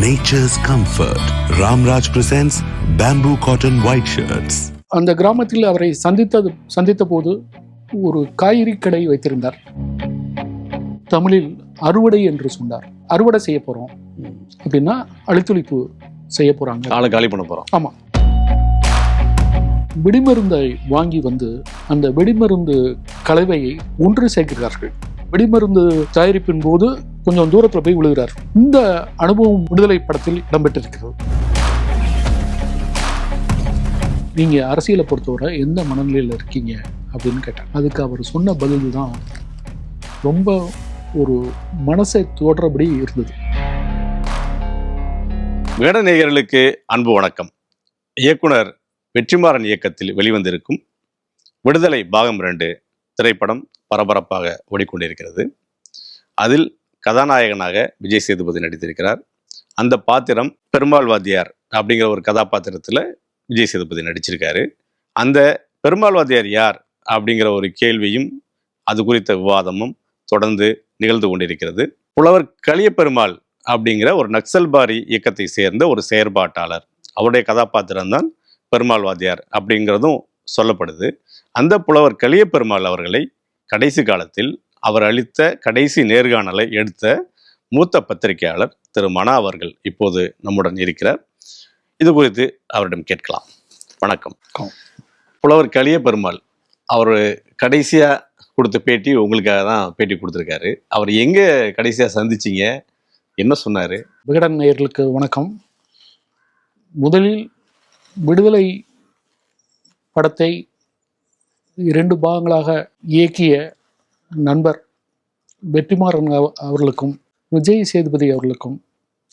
nature's comfort. Ramraj presents bamboo cotton white shirts. அந்த கிராமத்தில் அவரை சந்தித்தது சந்தித்த போது ஒரு காய்கறி கடை வைத்திருந்தார். தமிழில் அறுவடை என்று சொன்னார். அறுவடை செய்ய போறோம். அப்படின்னா அழித்துளிப்பு செய்ய போறாங்க. ஆளை காலி பண்ண போறோம். ஆமா. வெடிமருந்தை வாங்கி வந்து அந்த வெடிமருந்து கலவையை ஒன்று சேர்க்கிறார்கள். வெடிமருந்து தயாரிப்பின் போது கொஞ்சம் தூரத்தில் போய் விழுகிறார். இந்த அனுபவம் விடுதலை படத்தில் இடம்பெற்றிருக்கிறது. நீங்க அரசியலை பொறுத்தவரை எந்த மனநிலையில் இருக்கீங்க அப்படின்னு கேட்டாங்க அதுக்கு அவர் சொன்ன பதில் தான் ரொம்ப ஒரு மனசை தோன்றபடி இருந்தது. வேடநேயர்களுக்கு அன்பு வணக்கம். இயக்குனர் வெற்றிமாறன் இயக்கத்தில் வெளிவந்திருக்கும் விடுதலை பாகம் ரெண்டு திரைப்படம் பரபரப்பாக ஓடிக்கொண்டிருக்கிறது. அதில் கதாநாயகனாக விஜய் சேதுபதி நடித்திருக்கிறார். அந்த பாத்திரம் பெருமாள் வாத்தியார் அப்படிங்கிற ஒரு கதாபாத்திரத்தில் விஜய் சேதுபதி நடிச்சிருக்காரு. அந்த பெருமாள் வாத்தியார் யார் அப்படிங்கிற ஒரு கேள்வியும் அது குறித்த விவாதமும் தொடர்ந்து நிகழ்ந்து கொண்டிருக்கிறது. புலவர் கலியபெருமாள் அப்படிங்கிற ஒரு நக்சல்பாரி இயக்கத்தை சேர்ந்த ஒரு செயற்பாட்டாளர். அவருடைய கதாபாத்திரம்தான் பெருமாள்வாதியார் பெருமாள் வாத்தியார் அப்படிங்கிறதும் சொல்லப்படுது. அந்த புலவர் கலியபெருமாள் அவர்களை கடைசி காலத்தில் அவர் அளித்த கடைசி நேர்காணலை எடுத்த மூத்த பத்திரிகையாளர் திரு மனா அவர்கள் இப்போது நம்முடன் இருக்கிறார். இது குறித்து அவரிடம் கேட்கலாம். வணக்கம். புலவர் கலிய பெருமாள் அவர் கடைசியாக கொடுத்த பேட்டி உங்களுக்காக தான் பேட்டி கொடுத்துருக்காரு. அவர் எங்கே கடைசியாக சந்திச்சீங்க? என்ன சொன்னார்? விகடன் நேயர்களுக்கு வணக்கம். முதலில் விடுதலை படத்தை இரண்டு பாகங்களாக இயக்கிய நண்பர் வெற்றிமாறன் அவ- அவர்களுக்கும் விஜய் சேதுபதி அவர்களுக்கும்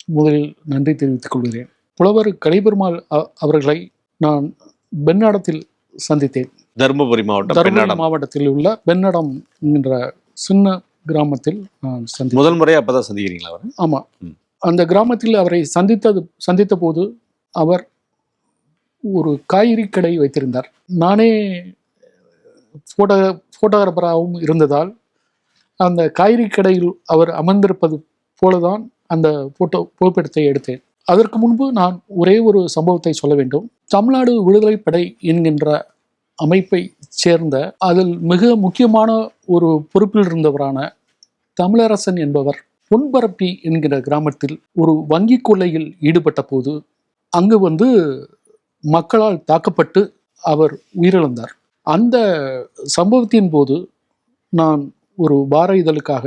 முதலில் நன்றி தெரிவித்துக் கொள்கிறேன். புலவர் கலிபெருமாள் அவர்களை நான் பெண்ணாடத்தில் சந்தித்தேன். தருமபுரி மாவட்டம் தருமபுரி மாவட்டத்தில் உள்ள பெண்ணடம் என்கிற சின்ன கிராமத்தில் நான் சந்தித்தேன். முதல் முறையா அப்பதான் சந்திக்கிறீங்களா அவர்? ஆமா. ம். அந்த கிராமத்தில் அவரை சந்தித்தது சந்தித்த போது அவர் ஒரு காய்கறி கடை வைத்திருந்தார். நானே ஃபோட்டோ ஃபோட்டோகிராஃபராகவும் இருந்ததால் அந்த காய்கறி கடையில் அவர் அமர்ந்திருப்பது போலதான் அந்த போட்டோ புகைப்படத்தை எடுத்தேன். அதற்கு முன்பு நான் ஒரே ஒரு சம்பவத்தை சொல்ல வேண்டும். தமிழ்நாடு விடுதலை படை என்கின்ற அமைப்பை சேர்ந்த அதில் மிக முக்கியமான ஒரு பொறுப்பில் இருந்தவரான தமிழரசன் என்பவர் பொன்பரப்பி என்கிற கிராமத்தில் ஒரு வங்கி கொள்ளையில் ஈடுபட்ட போது அங்கு வந்து மக்களால் தாக்கப்பட்டு அவர் உயிரிழந்தார். அந்த சம்பவத்தின் போது நான் ஒரு வார இதழுக்காக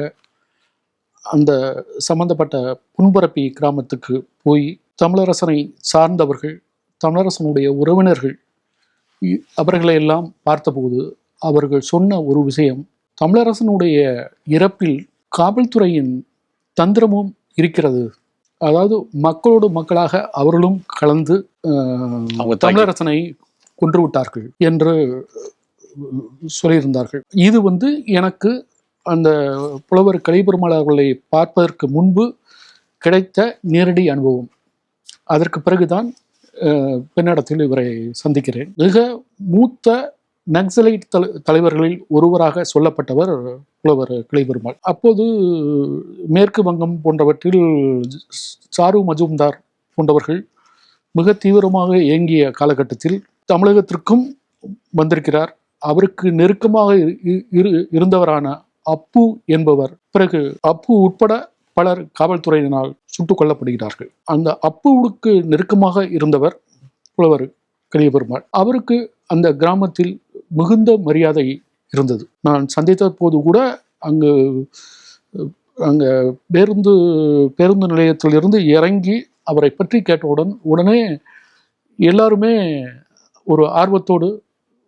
அந்த சம்பந்தப்பட்ட புன்பரப்பி கிராமத்துக்கு போய் தமிழரசனை சார்ந்தவர்கள் தமிழரசனுடைய உறவினர்கள் இ- அவர்களை எல்லாம் பார்த்தபோது அவர்கள் சொன்ன ஒரு விஷயம் தமிழரசனுடைய இறப்பில் காவல்துறையின் தந்திரமும் இருக்கிறது. அதாவது மக்களோடு மக்களாக அவர்களும் கலந்து தமிழரசனை கொன்று விட்டார்கள் என்று சொல்லியிருந்தார்கள். இது வந்து எனக்கு அந்த புலவர் கலிபெருமாள் அவர்களை பார்ப்பதற்கு முன்பு கிடைத்த நேரடி அனுபவம். அதற்கு பிறகுதான் பின்னடத்தில் பெண்ணடத்தில் இவரை சந்திக்கிறேன். மிக மூத்த நக்சலைட் தலை தலைவர்களில் ஒருவராக சொல்லப்பட்டவர் புலவர் கிளைபெருமாள் அப்போது மேற்கு வங்கம் போன்றவற்றில் சாரு மஜும்தார் போன்றவர்கள் மிக தீவிரமாக இயங்கிய காலகட்டத்தில் தமிழகத்திற்கும் வந்திருக்கிறார். அவருக்கு நெருக்கமாக இரு- இரு- இரு- இருந்தவரான அப்பு என்பவர். பிறகு அப்பு உட்பட பலர் காவல்துறையினால் சுட்டுக் கொல்லப்படுகிறார்கள். அந்த அப்புவுக்கு நெருக்கமாக இருந்தவர் புலவர் கலியபெருமாள். அவருக்கு அந்த கிராமத்தில் மிகுந்த மரியாதை இருந்தது. நான் சந்தித்த போது கூட அங்கு அங்க பேருந்து பேருந்து நிலையத்திலிருந்து இறங்கி அவரை பற்றி கேட்டவுடன் உடனே எல்லாருமே ஒரு ஆர்வத்தோடு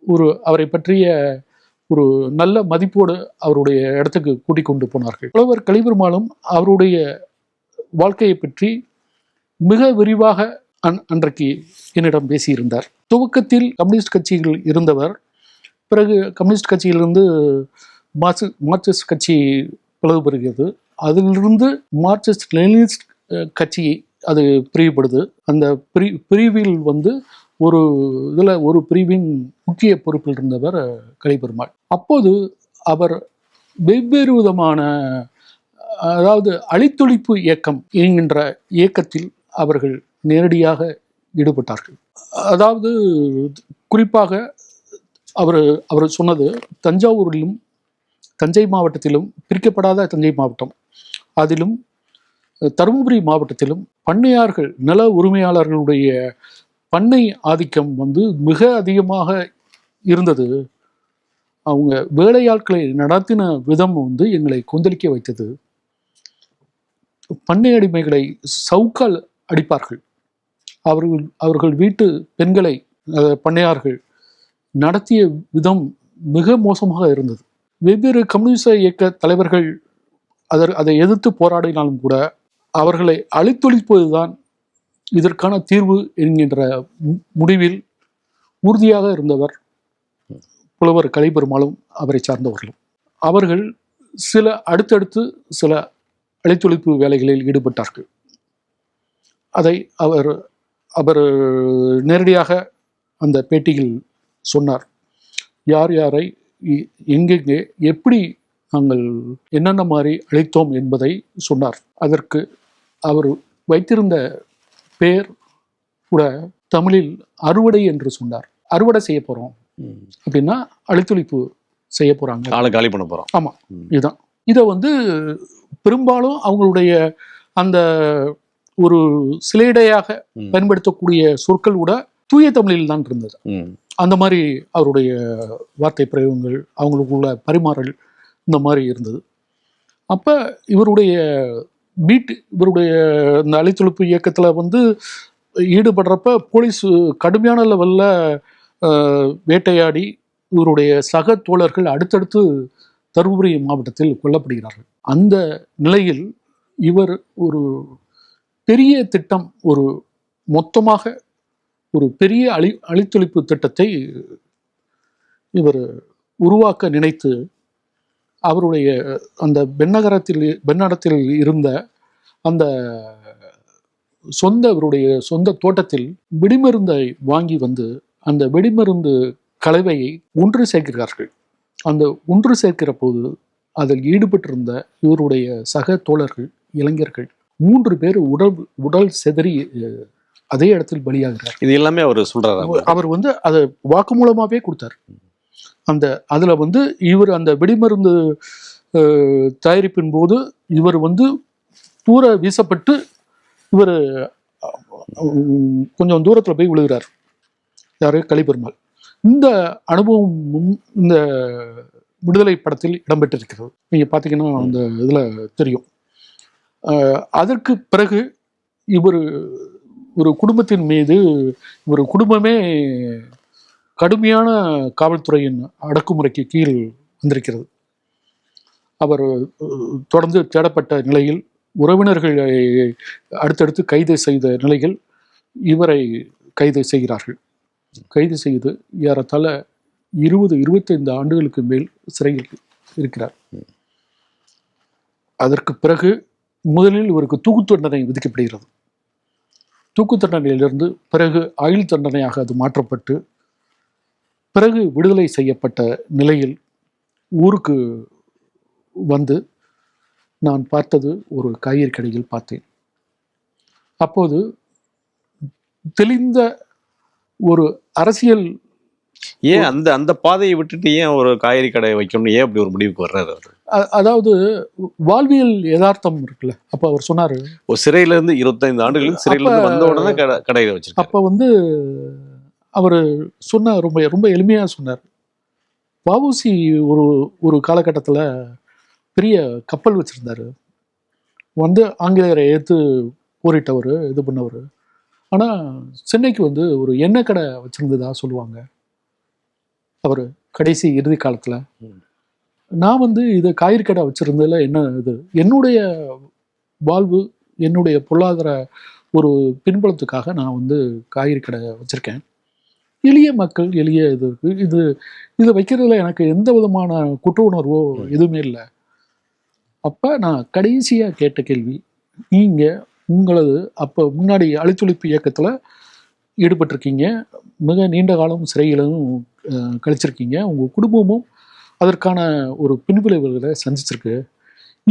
ஒரு அவரை பற்றிய ஒரு நல்ல மதிப்போடு அவருடைய இடத்துக்கு கூட்டிக் கொண்டு போனார்கள். புலவர் கலிபெருமாளும் அவருடைய வாழ்க்கையை பற்றி மிக விரிவாக அன் அன்றைக்கு என்னிடம் பேசியிருந்தார். துவக்கத்தில் கம்யூனிஸ்ட் கட்சியில் இருந்தவர் பிறகு கம்யூனிஸ்ட் கட்சியிலிருந்து மார்க்சி மார்க்சிஸ்ட் கட்சி பிளவு பெறுகிறது அதிலிருந்து மார்க்சிஸ்ட் லெனினிஸ்ட் கட்சி அது பிரிவுபடுது. அந்த பிரி பிரிவில் வந்து ஒரு இதில் ஒரு பிரிவின் முக்கிய பொறுப்பில் இருந்தவர் கலிபெருமாள். அப்போது அவர் வெவ்வேறு விதமான அதாவது அழித்தொழிப்பு இயக்கம் என்கின்ற இயக்கத்தில் அவர்கள் நேரடியாக ஈடுபட்டார்கள். அதாவது குறிப்பாக அவர் அவர் சொன்னது தஞ்சாவூரிலும் தஞ்சை மாவட்டத்திலும் பிரிக்கப்படாத தஞ்சை மாவட்டம். அதிலும் தருமபுரி மாவட்டத்திலும் பண்ணையார்கள் நில உரிமையாளர்களுடைய பண்ணை ஆதிக்கம் வந்து மிக அதிகமாக இருந்தது. அவங்க வேலையாட்களை நடத்தின விதம் வந்து எங்களை கொந்தளிக்க வைத்தது. பண்ணை அடிமைகளை சவுக்கால் அடிப்பார்கள். அவர்கள் அவர்கள் வீட்டு பெண்களை பண்ணையார்கள் நடத்திய விதம் மிக மோசமாக இருந்தது. வெவ்வேறு கம்யூனிச இயக்க தலைவர்கள் அதர் அதை எதிர்த்து போராடினாலும் கூட அவர்களை அழித்தொழிப்பதுதான் இதற்கான தீர்வு என்கின்ற மு- முடிவில் உறுதியாக இருந்தவர் புலவர் கலைபெருமாளும் அவரை சார்ந்தவர்களும். அவர்கள் சில அடுத்தடுத்து சில அழித்தொழிப்பு வேலைகளில் ஈடுபட்டார்கள். அதை அவர் அவர் நேரடியாக அந்த பேட்டியில் சொன்னார். யார் யாரை எங்கெங்கே எப்படி நாங்கள் என்னென்ன மாதிரி அழைத்தோம் என்பதை சொன்னார். அதற்கு அவர் வைத்திருந்த பெயர் கூட தமிழில் அறுவடை என்று சொன்னார். அறுவடை செய்ய போறோம். அப்படின்னா அழித்தொழிப்பு செய்ய போறாங்க. ஆளை காலி பண்ண போறோம். ஆமா. இதுதான். இதை வந்து பெரும்பாலும் அவங்களுடைய அந்த ஒரு சிலேடையாக. பயன்படுத்தக்கூடிய சொற்கள் கூட தூய தமிழில் தான் இருந்தது. அந்த மாதிரி அவருடைய வார்த்தை பிரயோகங்கள் அவங்களுக்குள்ள பரிமாறல் இந்த மாதிரி இருந்தது. அப்போ இவருடைய பீட் இவருடைய இந்த அழித்தொழிப்பு இயக்கத்தில் வந்து ஈடுபடுறப்ப போலீஸ் கடுமையான லெவலில் வேட்டையாடி இவருடைய சக தோழர்கள் அடுத்தடுத்து தருமபுரி மாவட்டத்தில் கொல்லப்படுகிறார்கள். அந்த நிலையில் இவர் ஒரு பெரிய திட்டம் ஒரு மொத்தமாக ஒரு பெரிய அழி அழித்தொழிப்பு திட்டத்தை இவர் உருவாக்க நினைத்து அவருடைய அந்த பெண்ணகரத்தில் பெண்ணடத்தில் இருந்த அந்த சொந்த இவருடைய சொந்த தோட்டத்தில் வெடிமருந்தை வாங்கி வந்து அந்த வெடிமருந்து கலவையை ஒன்று சேர்க்கிறார்கள். அந்த ஒன்று சேர்க்கிற போது அதில் ஈடுபட்டிருந்த இவருடைய சக தோழர்கள் இளைஞர்கள் மூன்று பேர் உடல் உடல் செதறி அதே இடத்தில் பலியாகிறார் இது எல்லாமே அவர் சொல்றாரு அவர் வந்து அதை வாக்குமூலமாவே கொடுத்தார். அந்த அதில் வந்து இவர் அந்த வெடிமருந்து தயாரிப்பின் போது இவர் வந்து தூர வீசப்பட்டு இவர் கொஞ்சம் தூரத்தில் போய் விழுகிறார். யாரு? கலிபெருமாள். இந்த அனுபவமும் இந்த விடுதலை படத்தில் இடம்பெற்றிருக்கிறது. நீங்கள் பார்த்தீங்கன்னா அந்த இதில் தெரியும். அதற்கு பிறகு இவர் ஒரு குடும்பத்தின் மீது ஒரு குடும்பமே கடுமையான காவல்துறையின் அடக்குமுறைக்கு கீழ் வந்திருக்கிறது. அவர் தொடர்ந்து தேடப்பட்ட நிலையில் உறவினர்களை அடுத்தடுத்து கைது செய்த நிலையில் இவரை கைது செய்கிறார்கள். கைது செய்து ஏறத்தாழ இருபது இருபத்தைந்து ஆண்டுகளுக்கு மேல் சிறையில் இருக்கிறார். அதற்கு பிறகு முதலில் இவருக்கு தூக்கு தண்டனை விதிக்கப்படுகிறது. தூக்கு தண்டனையிலிருந்து பிறகு ஆயுள் தண்டனையாக அது மாற்றப்பட்டு பிறகு விடுதலை செய்யப்பட்ட நிலையில் ஊருக்கு வந்து நான் பார்த்தது ஒரு காய்கறி கடையில் பார்த்தேன். அப்போது தெளிந்த ஒரு அரசியல் ஏன் அந்த அந்த பாதையை விட்டுட்டு ஏன் ஒரு காய்கறி கடை வைக்கணும்னு ஏன் அப்படி ஒரு முடிவுக்கு வர்றாரு அதாவது வாழ்வியல் யதார்த்தம் இருக்குல்ல அப்ப அவர் சொன்னாரு. ஒரு சிறையில இருந்து இருபத்தைந்து ஆண்டுகள் சிறையில இருந்து அப்ப- வந்த உடனே கடை கடையில வச்சிருக்காரு. அப்ப வந்து அவர் சொன்ன ரொம்ப ரொம்ப எளிமையா சொன்னார். வஉசி ஒரு ஒரு காலகட்டத்துல பெரிய கப்பல் வச்சிருந்தாரு. வந்து ஆங்கிலேயரை ஏற்று போரிட்டவர் இது பண்ணவர். ஆனா சென்னைக்கு வந்து ஒரு எண்ணெய் கடை வச்சிருந்ததா சொல்லுவாங்க. அவர் கடைசி இறுதி காலத்துல. நான் வந்து இது காய்கறி கடை வச்சிருந்ததுல என்ன இது? என்னுடைய வாழ்வு என்னுடைய பொருளாதார ஒரு பின்புலத்துக்காக நான் வந்து காய்கறி கடை வச்சிருக்கேன். எளிய மக்கள் எளிய இது இருக்கு. இது இதை வைக்கிறதுல எனக்கு எந்த விதமான குற்ற உணர்வோ எதுவுமே இல்லை. அப்போ நான் கடைசியாக கேட்ட கேள்வி நீங்கள் உங்களது அப்போ முன்னாடி அழித்தொழிப்பு இயக்கத்தில் ஈடுபட்டிருக்கீங்க. மிக நீண்ட காலம் சிறையிலும் கழிச்சிருக்கீங்க. உங்கள் குடும்பமும் அதற்கான ஒரு பின்விளைவுகளை சந்திச்சிருக்கு.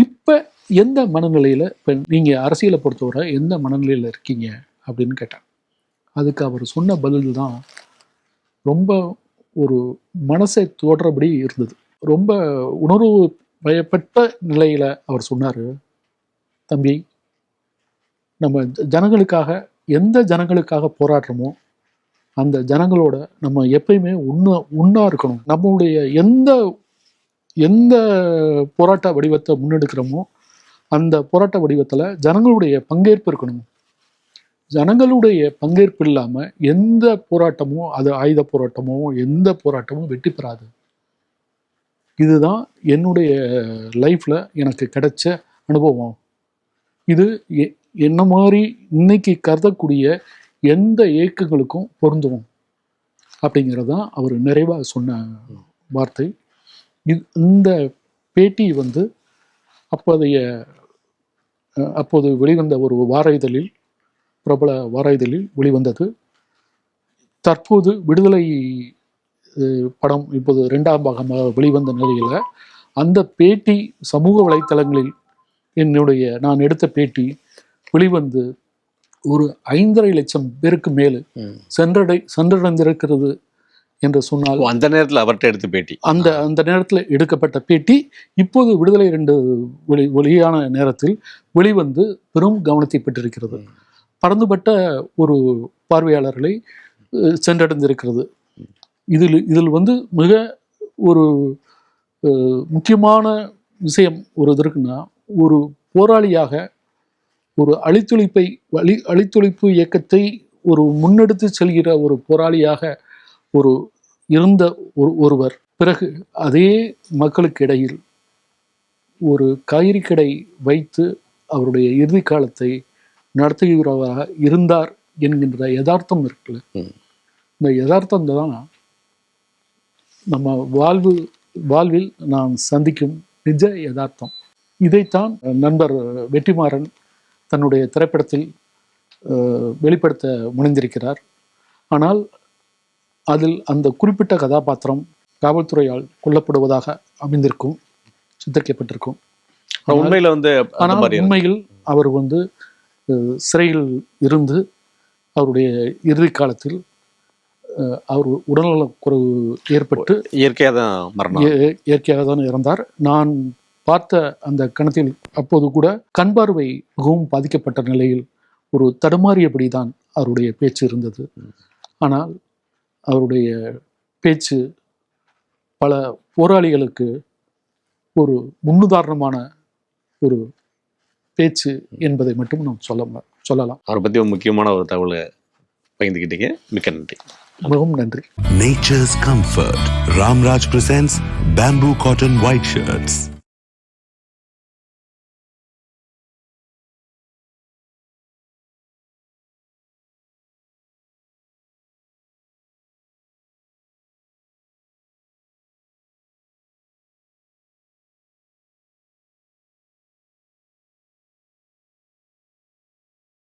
இப்போ எந்த மனநிலையில் இப்போ நீங்கள் அரசியலை பொறுத்தவரை எந்த மனநிலையில் இருக்கீங்க அப்படின்னு கேட்டேன். அதுக்கு அவர் சொன்ன பதில் தான் ரொம்ப ஒரு மனசை தோன்றபடி இருந்தது. ரொம்ப உணர்வு பயப்பட்ட நிலையில் அவர் சொன்னார் தம்பி நம்ம ஜனங்களுக்காக எந்த ஜனங்களுக்காக போராடுறோமோ அந்த ஜனங்களோட நம்ம எப்பயுமே உண்ணா உண்ணா இருக்கணும். நம்மளுடைய எந்த எந்த போராட்ட வடிவத்தை முன்னெடுக்கிறோமோ அந்த போராட்ட வடிவத்தில் ஜனங்களுடைய பங்கேற்பு இருக்கணும். ஜனங்களுடைய பங்கேற்பு இல்லாமல் எந்த போராட்டமோ அது ஆயுத போராட்டமோ எந்த போராட்டமும் வெற்றி பெறாது. இதுதான் என்னுடைய லைஃப்பில் எனக்கு கிடைச்ச அனுபவம். இது எ- என்ன மாதிரி இன்னைக்கு கருதக்கூடிய எந்த இயக்கங்களுக்கும் பொருந்தும் அப்படிங்கிறது தான் அவர் நிறைவாக சொன்ன வார்த்தை. இது இந்த பேட்டி வந்து அப்போதைய அப்போது வெளிவந்த ஒரு வார இதழில் பிரபல வார இதழில் வெளிவந்தது. தற்போது விடுதலை படம் இப்போது இரண்டாம் பாகமாக வெளிவந்த நிலையில் அந்த பேட்டி சமூக வலைத்தளங்களில் என்னுடைய நான் எடுத்த பேட்டி வெளிவந்து ஒரு ஐந்தரை லட்சம் பேருக்கு மேல். சென்றடை சென்றடைந்திருக்கிறது என்று சொன்னால் அந்த நேரத்துல அவர்கிட்ட எடுத்து பேட்டி. அந்த அந்த நேரத்தில் எடுக்கப்பட்ட பேட்டி இப்போது விடுதலை ரெண்டு வெளி வெளியான நேரத்தில் வெளிவந்து பெரும் கவனத்தை பெற்றிருக்கிறது. பறந்துபட்ட ஒரு பார்வையாளர்களை சென்றடைந்திருக்கிறது. இதில் இதில் வந்து மிக ஒரு முக்கியமான விஷயம் ஒரு இது இருக்குன்னா ஒரு போராளியாக ஒரு அழித்துழிப்பை அழி அழித்துழிப்பு இயக்கத்தை ஒரு முன்னெடுத்து செல்கிற ஒரு போராளியாக ஒரு இருந்த ஒரு ஒருவர். பிறகு அதே மக்களுக்கு இடையில் ஒரு காய்கறி கடை வைத்து அவருடைய இறுதி காலத்தை நடத்துகிறவராக இருந்தார் என்கின்ற யதார்த்தம் இருக்குல்ல. இந்த யதார்த்தம் தான் நம்ம வாழ்வு வாழ்வில் நாம் சந்திக்கும் நிஜ யதார்த்தம் இதைத்தான் நண்பர் வெற்றிமாறன் தன்னுடைய திரைப்படத்தில் வெளிப்படுத்த முனைந்திருக்கிறார் ஆனால் அதில் அந்த குறிப்பிட்ட கதாபாத்திரம் காவல்துறையால் கொல்லப்படுவதாக அமைந்திருக்கும் சித்தரிக்கப்பட்டிருக்கும் உண்மையில வந்து ஆனால். உண்மையில் அவர் வந்து சிறையில் இருந்து அவருடைய இறுதி காலத்தில் அவர் உடல்நலக் குறைவு ஏற்பட்டு இயற்கையா தான் மரணம். இயற்கையாக தான் இறந்தார். நான் பார்த்த அந்த கணத்தில் அப்போது கூட கண் பார்வை மிகவும் பாதிக்கப்பட்ட நிலையில் ஒரு தடுமாறியபடி தான் அவருடைய பேச்சு இருந்தது. ஆனால் அவருடைய பேச்சு பல போராளிகளுக்கு ஒரு முன்னுதாரணமான ஒரு பேச்சு என்பதை மட்டும் நாம் சொல்ல சொல்லலாம் அவரை பத்தி ஒரு முக்கியமான ஒரு தகவலை பகிர்ந்துக்கிட்டீங்க மிக்க நன்றி மிகவும் நன்றி Nature's comfort. Ramraj presents bamboo cotton white shirts.